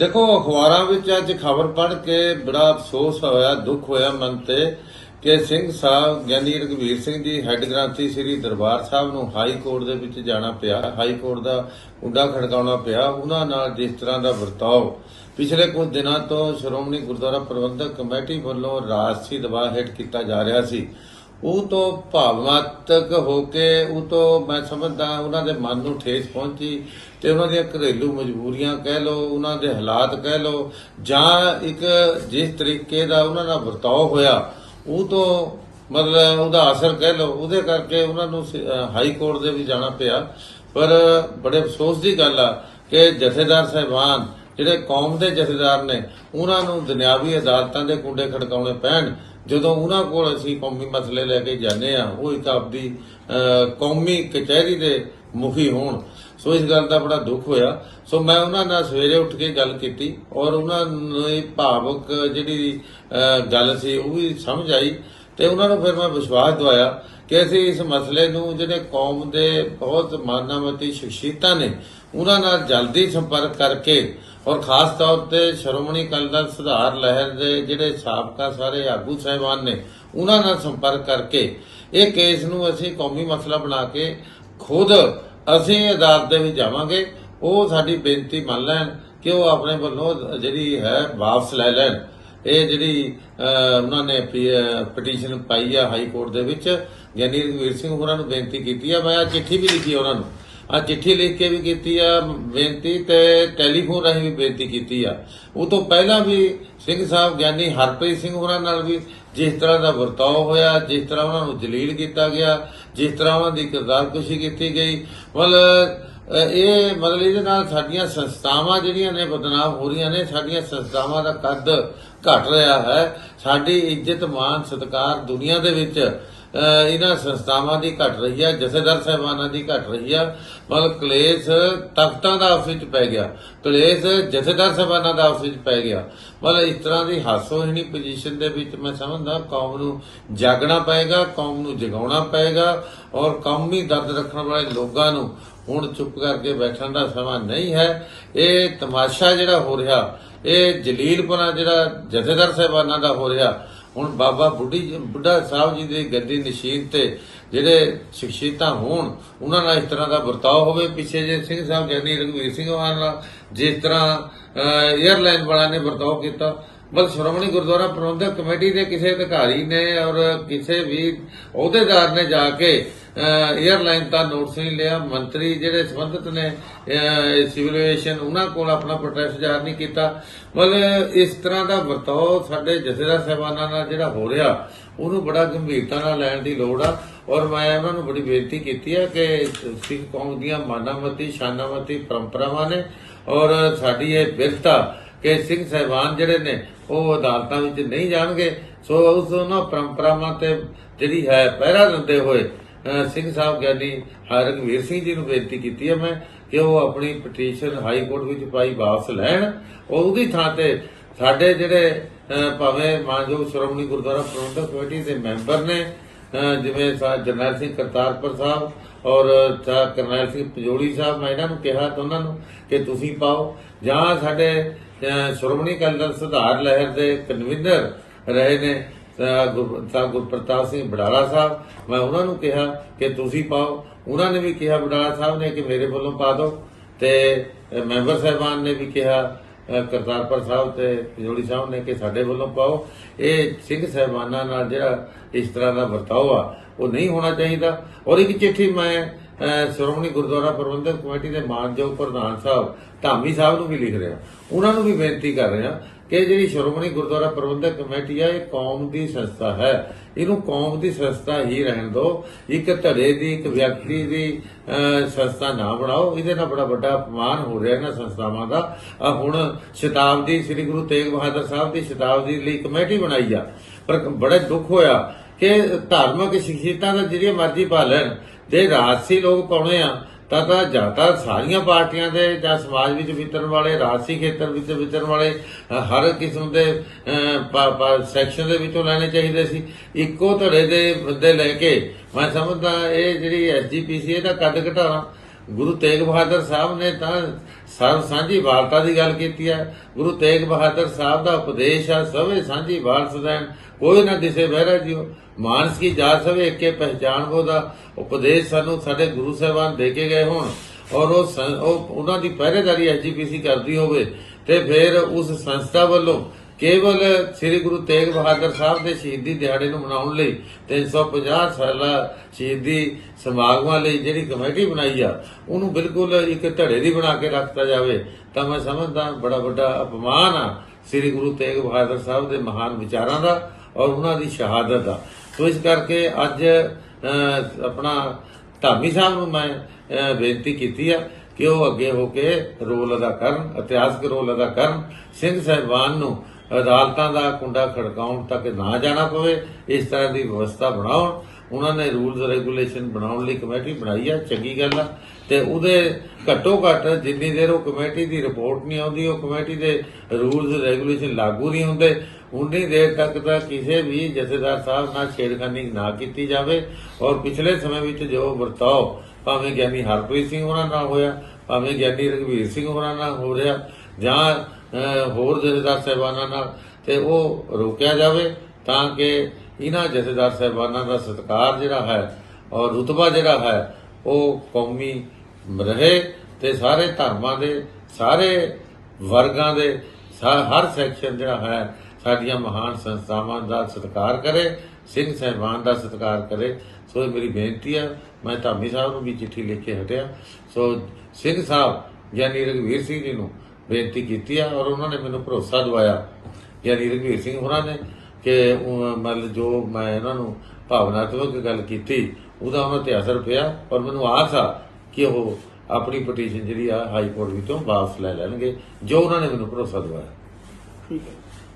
ਦੇਖੋ, ਅਖਬਾਰਾਂ ਵਿੱਚ ਅੱਜ ਖਬਰ ਪੜ੍ਹ ਕੇ ਬੜਾ ਅਫਸੋਸ ਹੋਇਆ, ਦੁੱਖ ਹੋਇਆ ਮਨ ਤੇ ਕਿ ਸਿੰਘ ਸਾਹਿਬ, ਗਿਆਨੀ ਰਘਵੀਰ ਸਿੰਘ ਜੀ, ਹੈੱਡ ਗ੍ਰੰਥੀ ਸ੍ਰੀ ਦਰਬਾਰ ਸਾਹਿਬ ਨੂੰ ਹਾਈ ਕੋਰਟ ਦੇ ਵਿੱਚ ਜਾਣਾ ਪਿਆ। ਹਾਈ ਕੋਰਟ ਦਾ ਉੱਡਾ ਖੜਕਾਉਣਾ ਪਿਆ। ਉਹਨਾਂ ਨਾਲ ਜਿਸ ਤਰ੍ਹਾਂ ਦਾ ਵਰਤਾਓ, ਪਿਛਲੇ ਕੁਝ ਦਿਨਾਂ ਤੋਂ ਸ਼੍ਰੋਮਣੀ ਗੁਰਦੁਆਰਾ ਪ੍ਰਬੰਧਕ ਕਮੇਟੀ ਵੱਲੋਂ ਰਾਜਸੀ ਦਬਾਅ ਹੇਠ ਕੀਤਾ ਜਾ ਰਿਹਾ ਸੀ। ਉਹ ਤੋਂ ਭਾਵਨਾਤਮਕ ਹੋ ਕੇ ਉਹ ਤੋਂ ਮੈਂ ਸਮਝਦਾ ਉਹਨਾਂ ਦੇ ਮਨ ਨੂੰ ਠੇਸ ਪਹੁੰਚੀ ਤੇ ਉਹਨਾਂ ਦੀਆਂ ਘਰੇਲੂ ਮਜਬੂਰੀਆਂ ਕਹਿ ਲਓ, ਉਹਨਾਂ ਦੇ ਹਾਲਾਤ ਕਹਿ ਲਓ, ਜਾਂ ਇੱਕ ਜਿਸ ਤਰੀਕੇ ਦਾ ਉਹਨਾਂ ਦਾ ਵਰਤਾਓ ਹੋਇਆ, ਉਹ ਤੋਂ ਮਤਲਬ ਉਹਦਾ ਅਸਰ ਕਹਿ ਲਓ, ਉਹਦੇ ਕਰਕੇ ਉਹਨਾਂ ਨੂੰ ਹਾਈ ਕੋਰਟ ਦੇ ਵੀ ਜਾਣਾ ਪਿਆ। ਪਰ ਬੜੇ ਅਫਸੋਸ ਦੀ ਗੱਲ ਆ ਕਿ ਜਥੇਦਾਰ ਸਾਹਿਬਾਨ, ਜਿਹੜੇ ਕੌਮ ਦੇ ਜਥੇਦਾਰ ਨੇ, ਉਹਨਾਂ ਨੂੰ ਦੁਨਿਆਵੀ ਅਦਾਲਤਾਂ ਦੇ ਕੁੰਡੇ ਖੜਕਾਉਣੇ ਪੈਣ। ਜਦੋਂ ਉਹਨਾਂ ਕੋਲ ਅਸੀਂ ਕੌਮੀ ਮਸਲੇ ਲੈ ਕੇ ਜਾਂਦੇ ਆ ਉਹ ਇੱਕ ਆਪਦੀ ਕੌਮੀ ਕਚਹਿਰੀ ਦੇ ਮੁਖੀ ਹੋਣ। ਸੋ ਇਸ ਗੱਲ ਦਾ ਬੜਾ ਦੁੱਖ ਹੋਇਆ। ਸੋ ਮੈਂ ਉਹਨਾਂ ਨਾਲ ਸਵੇਰੇ ਉੱਠ ਕੇ ਗੱਲ ਕੀਤੀ ਔਰ ਉਹਨਾਂ ਨੂੰ ਇਹ ਭਾਵਕ ਜਿਹੜੀ ਗੱਲ ਸੀ ਉਹ ਵੀ ਸਮਝ ਆਈ ਤੇ ਉਹਨਾਂ ਨੂੰ ਫਿਰ ਮੈਂ ਵਿਸ਼ਵਾਸ ਦਵਾਇਆ ਕਿ ਅਸੀਂ ਇਸ ਮਸਲੇ ਨੂੰ ਜਿਹੜੇ ਕੌਮ ਦੇ ਬਹੁਤ ਮਾਨਾਮਤੀ ਸ਼ਖਸੀਅਤਾਂ ਨੇ, ਉਹਨਾਂ ਨਾਲ ਜਲਦੀ ਸੰਪਰਕ ਕਰਕੇ ਔਰ ਖਾਸ ਤੌਰ ਤੇ ਸ਼੍ਰੋਮਣੀ ਅਕਾਲੀ ਦਲ ਸੁਧਾਰ ਲਹਿਰ ਦੇ ਜਿਹੜੇ ਸਾਬਕਾ ਸਾਰੇ ਆਗੂ ਸਹਿਬਾਨ ਨੇ, ਉਹਨਾਂ ਨਾਲ ਸੰਪਰਕ ਕਰਕੇ ਇਹ ਕੇਸ ਨੂੰ ਅਸੀਂ ਕੌਮੀ ਮਸਲਾ ਬਣਾ ਕੇ ਖੁਦ ਅਸੀਂ ਅਦਾਲਤ ਦੇ ਵਿੱਚ ਜਾਵਾਂਗੇ। ਉਹ ਸਾਡੀ ਬੇਨਤੀ ਮੰਨ ਲੈਣ ਕਿ ਉਹ ਆਪਣੇ ਵੱਲੋਂ ਜਿਹੜੀ ਹੈ ਵਾਪਸ ਲੈ ਲੈਣ। ਇਹ ਜਿਹੜੀ ਉਹਨਾਂ ਨੇ ਪਟੀਸ਼ਨ ਪਾਈ ਆ ਹਾਈ ਕੋਰਟ ਦੇ ਵਿੱਚ। ਗਿਆਨੀ ਰਘਵੀਰ ਸਿੰਘ ਹੋਰਾਂ ਨੂੰ ਬੇਨਤੀ ਕੀਤੀ ਆ। ਮੈਂ ਆਹ ਚਿੱਠੀ ਵੀ ਲਿਖੀ ਉਹਨਾਂ ਨੂੰ। ਆ ਚਿੱਠੀ ਲਿਖ ਕੇ ਵੀ ਕੀਤੀ ਆ, ਬੇਨਤੀ ਤੇ ਟੈਲੀਫੋਨ ਰਾਹੀਂ ਵੀ ਬੇਨਤੀ ਕੀਤੀ ਆ। ਉਹ ਤੋਂ ਪਹਿਲਾਂ ਵੀ ਸਿੰਘ ਸਾਹਿਬ ਗਿਆਨੀ ਹਰਪ੍ਰੀਤ ਸਿੰਘ ਹੋਰਾਂ ਨਾਲ ਵੀ ਜਿਸ ਤਰ੍ਹਾਂ ਦਾ ਵਰਤਾਓ ਹੋਇਆ, ਜਿਸ ਤਰ੍ਹਾਂ ਉਹਨਾਂ ਨੂੰ ਜਲੀਲ ਕੀਤਾ ਗਿਆ, ਜਿਸ ਤਰ੍ਹਾਂ ਉਹਨਾਂ ਦੀ ਕਿਰਦਾਰਕੁਸ਼ੀ ਕੀਤੀ ਗਈ, ਮਤਲਬ ਇਹ ਮਤਲਬ ਇਹਦੇ ਨਾਲ ਸਾਡੀਆਂ ਸੰਸਥਾਵਾਂ ਜਿਹੜੀਆਂ ਨੇ ਬਦਨਾਮ ਹੋ ਰਹੀਆਂ ਨੇ, ਸਾਡੀਆਂ ਸੰਸਥਾਵਾਂ ਦਾ ਕੱਦ ਘਟ ਰਿਹਾ ਹੈ। ਸਾਡੀ ਇੱਜ਼ਤ ਮਾਨ ਸਤਿਕਾਰ ਦੁਨੀਆ ਦੇ ਵਿੱਚ ਇਹਨਾਂ ਸੰਸਥਾਵਾਂ ਦੀ ਘਟ ਰਹੀ ਹੈ ਜਥੇਦਾਰ ਸਾਹਿਬਾਨਾਂ ਦੀ ਘਟ ਰਹੀ ਹੈ ਮਤਲਬ ਕਲੇਸ਼ ਤਖਤਾਂ ਦਾ ਆਪਸ ਵਿੱਚ ਪੈ ਗਿਆ, ਕਲੇਸ਼ ਜਥੇਦਾਰ ਸਾਹਿਬਾਨਾਂ ਦਾ ਆਪਸ ਵਿੱਚ ਪੈ ਗਿਆ। ਮਤਲਬ ਇਸ ਤਰ੍ਹਾਂ ਦੀ ਹਾਸੋਹੀਣੀ ਪੋਜੀਸ਼ਨ ਦੇ ਵਿੱਚ ਮੈਂ ਸਮਝਦਾ, ਕੌਮ ਨੂੰ ਜਾਗਣਾ ਪਏਗਾ, ਕੌਮ ਨੂੰ ਜਗਾਉਣਾ ਪਏਗਾ, ਔਰ ਕੌਮੀ ਦਰਦ ਰੱਖਣ ਵਾਲੇ ਲੋਕਾਂ ਨੂੰ ਹੁਣ ਚੁੱਪ ਕਰਕੇ ਬੈਠਣ ਦਾ ਸਮਾਂ ਨਹੀਂ ਹੈ। ਇਹ ਤਮਾਸ਼ਾ ਜਿਹੜਾ ਹੋ ਰਿਹਾ, ਇਹ ਜਲੀਲਪਨਾ ਜਿਹੜਾ ਜਥੇਦਾਰ ਸਾਹਿਬਾਨਾਂ ਦਾ ਹੋ ਰਿਹਾ ਹੁਣ ਬਾਬਾ ਬੁੱਢੀ ਬੁੱਢਾ ਸਾਹਿਬ ਜੀ ਦੇ ਗੱਦੀ ਨਸ਼ੀਨ ਤੇ ਜਿਹੜੇ ਸ਼ਖਸੀਅਤਾਂ ਹੋਣ, ਉਹਨਾਂ ਨਾਲ ਇਸ ਤਰ੍ਹਾਂ ਦਾ ਵਰਤਾਓ ਹੋਵੇ, ਪਿੱਛੇ ਜੇ ਸਿੰਘ ਸਾਹਿਬ ਗਿਆਨੀ ਰਘਵੀਰ ਸਿੰਘ ਹੋਰਾਂ ਨਾਲ, ਜਿਸ ਤਰ੍ਹਾਂ 에ਅਰਲਾਈਨ ਵਾਲਿਆਂ ਨੇ ਵਰਤਾਓ ਕੀਤਾ ਮਤਲਬ ਸ਼੍ਰੋਮਣੀ ਗੁਰਦੁਆਰਾ ਪ੍ਰਬੰਧਕ ਕਮੇਟੀ ਦੇ ਕਿਸੇ ਅਧਿਕਾਰੀ ਨੇ ਔਰ ਕਿਸੇ ਵੀ ਅਹੁਦੇਦਾਰ ਨੇ ਜਾ ਕੇ 에ਅਰਲਾਈਨ ਦਾ ਨੋਟਿਸ ਨਹੀਂ ਲਿਆ। ਮੰਤਰੀ ਜਿਹੜੇ ਸੰਬੰਧਿਤ ਨੇ ਸਿਵਲ ਐਵੀਏਸ਼ਨ ਉਹਨਾਂ ਕੋਲ ਆਪਣਾ ਪ੍ਰੋਟੈਸਟ ਜਾਰ ਨਹੀਂ ਕੀਤਾ। ਮਤਲਬ ਇਸ ਤਰ੍ਹਾਂ ਦਾ ਵਰਤਾਓ ਸਾਡੇ ਜਥੇਦਾਰ ਸਾਹਿਬਾਨਾਂ ਨਾਲ ਜਿਹੜਾ ਹੋ ਰਿਹਾ, ਉਹਨੂੰ ਬੜਾ ਗੰਭੀਰਤਾ ਨਾਲ ਲੈਣ ਦੀ ਲੋੜ ਆ। ਔਰ ਮੈਂ ਉਹਨਾਂ ਨੂੰ ਬੜੀ ਬੇਨਤੀ ਕੀਤੀ ਹੈ ਕਿ ਸਿੱਖ ਕੌਮ ਦੀਆਂ ਮਾਨਾਮਤੀ, ਸ਼ਾਨਾਮਤੀ ਪਰੰਪਰਾਵਾਂ ਨੇ ਔਰ ਸਾਡੀ ਇਹ ਬਿਰਤਾ ਕਿ ਸਿੰਘ ਸਾਹਿਬਾਨ ਜਿਹੜੇ ਨੇ, ਉਹ ਅਦਾਲਤਾਂ ਵਿੱਚ ਨਹੀਂ ਜਾਣਗੇ। ਸੋ ਉਸ ਉਹਨਾਂ ਪਰੰਪਰਾਵਾਂ ਤੇ ਜਿਹੜੀ ਹੈ, ਪਹਿਰਾ ਦਿੰਦੇ ਹੋਏ ਸਿੰਘ ਸਾਹਿਬ ਗਿਆਨੀ ਹਰਗਵੀਰ ਸਿੰਘ ਜੀ ਨੂੰ ਬੇਨਤੀ ਕੀਤੀ ਹੈ ਮੈਂ ਕਿ ਉਹ ਆਪਣੀ ਪਟੀਸ਼ਨ ਹਾਈ ਕੋਰਟ ਵਿੱਚ ਪਾਈ ਵਾਪਸ ਲੈਣ। ਉਹਦੀ ਥਾਂ ਤੇ ਸਾਡੇ ਜਿਹੜੇ ਭਾਵੇਂ ਮਾਨਯੋਗ ਸ਼੍ਰੋਮਣੀ ਗੁਰਦੁਆਰਾ ਪ੍ਰਬੰਧਕ ਕਮੇਟੀ ਦੇ ਮੈਂਬਰ ਨੇ ਜਿਵੇਂ ਜਰਨੈਲ ਸਿੰਘ ਕਰਤਾਰਪੁਰ ਸਾਹਿਬ ਔਰ ਕਰਨੈਲ ਸਿੰਘ ਪਜੋੜੀ ਸਾਹਿਬ, ਮੈਂ ਇਹਨਾਂ ਨੂੰ ਕਿਹਾ ਉਹਨਾਂ ਨੂੰ ਕਿ ਤੁਸੀਂ ਪਾਓ। ਜਾਂ ਸਾਡੇ ਸ਼੍ਰੋਮਣੀ ਅਕਾਲੀ ਦਲ ਸੁਧਾਰ ਲਹਿਰ ਦੇ ਕਨਵੀਨਰ ਰਹੇ ਨੇ ਗੁਰ- ਸਾਹਿਬ ਗੁਰਪ੍ਰਤਾਪ ਸਿੰਘ ਬਡਾਲਾ ਸਾਹਿਬ। ਮੈਂ ਉਹਨਾਂ ਨੂੰ ਕਿਹਾ ਕਿ ਤੁਸੀਂ ਪਾਓ। ਉਹਨਾਂ ਨੇ ਵੀ ਕਿਹਾ, ਬਡਾਲਾ ਸਾਹਿਬ ਨੇ ਕਿ ਮੇਰੇ ਵੱਲੋਂ ਪਾ ਦਿਓ। ਤੇ ਮੈਂਬਰ ਸਾਹਿਬਾਨ ਨੇ ਵੀ ਕਿਹਾ ਕਰਤਾਰਪੁਰ ਸਾਹਿਬ ਤੇ ਪਜੋੜੀ ਸਾਹਿਬ ਨੇ ਕਿ ਸਾਡੇ ਵੱਲੋਂ ਪਾਓ। ਇਹ ਸਿੰਘ ਸਾਹਿਬਾਨਾਂ ਨਾਲ ਜਿਹੜਾ ਇਸ ਤਰ੍ਹਾਂ ਦਾ ਵਰਤਾਓ ਆ, ਉਹ ਨਹੀਂ ਹੋਣਾ ਚਾਹੀਦਾ। ਔਰ ਇੱਕ ਚਿੱਠੀ ਮੈਂ ਸ਼੍ਰੋਮਣੀ ਗੁਰਦੁਆਰਾ ਪ੍ਰਬੰਧਕ ਕਮੇਟੀ ਦੇ ਮਾਨਯੋਗ ਪ੍ਰਧਾਨ ਸਾਹਿਬ ਧਾਮੀ ਸਾਹਿਬ ਨੂੰ ਵੀ ਲਿਖ ਰਿਹਾ। ਉਹਨਾਂ ਨੂੰ ਵੀ ਬੇਨਤੀ ਕਰ ਰਿਹਾ ਕਿ ਜਿਹੜੀ ਸ਼੍ਰੋਮਣੀ ਗੁਰਦੁਆਰਾ ਪ੍ਰਬੰਧਕ ਕਮੇਟੀ ਆ, ਇਹ ਕੌਮ ਦੀ ਸੰਸਥਾ ਹੈ। ਇਹਨੂੰ ਕੌਮ ਦੀ ਸੰਸਥਾ ਹੀ ਰਹਿਣ ਦਿਓ। ਇੱਕ ਧੜੇ ਦੀ, ਇੱਕ ਵਿਅਕਤੀ ਦੀ ਸੰਸਥਾ ਨਾ ਬਣਾਓ। ਇਹਦੇ ਨਾਲ ਬੜਾ ਵੱਡਾ ਅਪਮਾਨ ਹੋ ਰਿਹਾ ਇਹਨਾਂ ਸੰਸਥਾਵਾਂ ਦਾ। ਆ ਹੁਣ ਸ਼ਤਾਬਦੀ, ਸ੍ਰੀ ਗੁਰੂ ਤੇਗ ਬਹਾਦਰ ਸਾਹਿਬ ਦੀ ਸ਼ਤਾਬਦੀ ਲਈ ਕਮੇਟੀ ਬਣਾਈ ਆ। ਪਰ ਬੜਾ ਦੁੱਖ ਹੋਇਆ ਕਿ ਧਾਰਮਿਕ ਸ਼ਖਸੀਅਤਾਂ ਦਾ ਜਿਹੜੀਆਂ ਮਰਜ਼ੀ ਪਾਲਣ ਜੇ ਰਾਜਸੀ ਲੋਕ ਪਾਉਣੇ ਆ, ਤਾਂ ਤਾਂ ਜ਼ਿਆਦਾ ਸਾਰੀਆਂ ਪਾਰਟੀਆਂ ਦੇ ਜਾਂ ਸਮਾਜ ਵਿੱਚ ਵਿਚਰਨ ਵਾਲੇ, ਰਾਜਸੀ ਖੇਤਰ ਵਿੱਚ ਵਿਚਰਨ ਵਾਲੇ ਹਰ ਕਿਸਮ ਦੇ ਸੈਕਸ਼ਨ ਦੇ ਵਿੱਚੋਂ ਲੈਣੇ ਚਾਹੀਦੇ ਸੀ। ਇੱਕੋ ਧੜੇ ਦੇ ਬੰਦੇ ਲੈ ਕੇ, ਮੈਂ ਸਮਝਦਾ ਇਹ ਜਿਹੜੀ ਐਸਜੀਪੀਸੀ ਇਹਦਾ ਕੱਦ ਘਟਾਉਣਾ। ਗੁਰੂ ਤੇਗ ਬਹਾਦਰ ਸਾਹਿਬ ਨੇ ਤਾਂ ਸਰਵ ਸਾਂਝੀ ਵਾਰਤਾ ਦੀ ਗੱਲ ਕੀਤੀ ਹੈ। ਗੁਰੂ ਤੇਗ ਬਹਾਦਰ ਸਾਹਿਬ ਦਾ ਉਪਦੇਸ਼ ਆ ਸਭੇ ਸਾਂਝੀ ਵਾਰਤ ਦੇਣ ਕੋਈ ਨਾ ਦਿਸੇ ਬਹਿਰਾ ਜਿਓ ਮਾਨਸ ਕੀ ਜਾਤ ਸਭੇ ਇੱਕੇ ਪਹਿਚਾਨ ਕੋ ਦਾ। ਉਪਦੇਸ਼ ਸਾਨੂੰ ਸਾਡੇ ਗੁਰੂ ਸਾਹਿਬਾਨ ਦੇ ਕੇ ਗਏ ਹੋਣ। ਔਰ ਉਹ ਉਹ ਉਹਨਾਂ ਦੀ ਪਹਿਰੇਦਾਰੀ ਐਜੀਪੀਸੀ ਕਰਦੀ ਹੋਵੇ ਤੇ ਫਿਰ ਉਸ ਸੰਸਥਾ ਵੱਲੋਂ ਕੇਵਲ ਸ੍ਰੀ ਗੁਰੂ ਤੇਗ ਬਹਾਦਰ ਸਾਹਿਬ ਦੇ ਸ਼ਹੀਦੀ ਦਿਹਾੜੇ ਨੂੰ ਮਨਾਉਣ ਲਈ 350 ਸਾਲਾ ਸ਼ਹੀਦੀ ਸਮਾਗਮਾਂ ਲਈ ਜਿਹੜੀ ਕਮੇਟੀ ਬਣਾਈ ਆ, ਉਹਨੂੰ ਬਿਲਕੁਲ ਇੱਕ ਧੜੇ ਦੀ ਬਣਾ ਕੇ ਰੱਖਤਾ ਜਾਵੇ, ਤਾਂ ਮੈਂ ਸਮਝਦਾ ਬੜਾ ਵੱਡਾ ਅਪਮਾਨ ਆ ਸ੍ਰੀ ਗੁਰੂ ਤੇਗ ਬਹਾਦਰ ਸਾਹਿਬ ਦੇ ਮਹਾਨ ਵਿਚਾਰਾਂ ਦਾ ਔਰ ਉਹਨਾਂ ਦੀ ਸ਼ਹਾਦਤ ਦਾ। ਸੋ ਇਸ ਕਰਕੇ ਅੱਜ ਆਪਣਾ ਧਾਮੀ ਸਾਹਿਬ ਨੂੰ ਮੈਂ ਬੇਨਤੀ ਕੀਤੀ ਆ ਕਿ ਉਹ ਅੱਗੇ ਹੋ ਕੇ ਰੋਲ ਅਦਾ ਕਰਨ, ਇਤਿਹਾਸਕ ਰੋਲ ਅਦਾ ਕਰਨ, ਸਿੰਘ ਸਾਹਿਬਾਨ ਨੂੰ ਅਦਾਲਤਾਂ ਦਾ ਕੁੰਡਾ ਖੜਕਾਉਣ ਤੱਕ ਨਾ ਜਾਣਾ ਪਵੇ, ਇਸ ਤਰ੍ਹਾਂ ਦੀ ਵਿਵਸਥਾ ਬਣਾਉਣ ਉਹਨਾਂ ਨੇ ਰੂਲਸ ਰੈਗੂਲੇਸ਼ਨ ਬਣਾਉਣ ਲਈ ਕਮੇਟੀ ਬਣਾਈ ਆ, ਚੰਗੀ ਗੱਲ ਆ। ਤੇ ਉਹਦੇ ਘੱਟੋ ਘੱਟ ਜਿੰਨੀ ਦੇਰ ਉਹ ਕਮੇਟੀ ਦੀ ਰਿਪੋਰਟ ਨਹੀਂ ਆਉਂਦੀ, ਉਹ ਕਮੇਟੀ ਦੇ ਰੂਲਸ ਰੈਗੂਲੇਸ਼ਨ ਲਾਗੂ ਨਹੀਂ ਹੁੰਦੇ, ਉਨੀ ਦੇਰ ਤੱਕ ਤਾਂ ਕਿਸੇ ਵੀ ਜਥੇਦਾਰ ਸਾਹਿਬ ਨਾਲ ਛੇੜਖਾਨੀ ਨਾ ਕੀਤੀ ਜਾਵੇ। ਔਰ ਪਿਛਲੇ ਸਮੇਂ ਵਿੱਚ ਜੋ ਵਰਤਾਓ, ਭਾਵੇਂ ਗਿਆਨੀ ਹਰਪ੍ਰੀਤ ਸਿੰਘ ਉਹਨਾਂ ਨਾਲ ਹੋਇਆ, ਭਾਵੇਂ ਗਿਆਨੀ ਰਘਵੀਰ ਸਿੰਘ ਉਹਨਾਂ ਨਾਲ ਹੋ ਰਿਹਾ ਜਾਂ ਹੋਰ ਜਥੇਦਾਰ ਸਾਹਿਬਾਨਾਂ ਨਾਲ ਤੇ ਉਹ ਰੋਕਿਆ ਜਾਵੇ ਤਾਂ ਕਿ ਇਹਨਾਂ ਜਥੇਦਾਰ ਸਾਹਿਬਾਨਾਂ ਦਾ ਸਤਿਕਾਰ ਜਿਹੜਾ ਹੈ ਔਰ ਰੁਤਬਾ ਜਿਹੜਾ ਹੈ ਉਹ ਕੌਮੀ ਰਹੇ ਤੇ ਸਾਰੇ ਧਰਮਾਂ ਦੇ, ਸਾਰੇ ਵਰਗਾਂ ਦੇ ਹਰ ਸੈਕਸ਼ਨ ਜਿਹੜਾ ਹੈ ਸਾਡੀਆਂ ਮਹਾਨ ਸੰਸਥਾਵਾਂ ਦਾ ਸਤਿਕਾਰ ਕਰੇ, ਸਿੰਘ ਸਾਹਿਬਾਨ ਦਾ ਸਤਿਕਾਰ ਕਰੇ। ਸੋ ਇਹ ਮੇਰੀ ਬੇਨਤੀ ਹੈ, ਮੈਂ ਧਾਮੀ ਸਾਹਿਬ ਨੂੰ ਵੀ ਚਿੱਠੀ ਲਿਖ ਕੇ ਹਟਿਆ। ਸੋ ਸਿੰਘ ਸਾਹਿਬ, ਯਾਨੀ ਰਘਵੀਰ ਸਿੰਘ ਜੀ ਨੂੰ ਬੇਨਤੀ ਕੀਤੀ ਆ ਔਰ ਉਹਨਾਂ ਨੇ ਮੈਨੂੰ ਭਰੋਸਾ ਦਿਵਾਇਆ, ਯਾਨੀ ਰਘਵੀਰ ਸਿੰਘ ਹੋਰਾਂ ਨੇ ਕਿ ਮਤਲਬ ਜੋ ਮੈਂ ਇਹਨਾਂ ਨੂੰ ਭਾਵਨਾਤਮਕ ਗੱਲ ਕੀਤੀ, ਉਹਦਾ ਉਹਨਾਂ ਤੇ ਅਸਰ ਪਿਆ ਔਰ ਮੈਨੂੰ ਆਸ ਆ ਕਿ ਉਹ ਆਪਣੀ ਪਟੀਸ਼ਨ ਜਿਹੜੀ ਆ ਹਾਈ ਕੋਰਟ ਵਿੱਚੋਂ ਵਾਪਸ ਲੈ ਲੈਣਗੇ, ਜੋ ਉਹਨਾਂ ਨੇ ਮੈਨੂੰ ਭਰੋਸਾ ਦਿਵਾਇਆ। ਠੀਕ ਹੈ।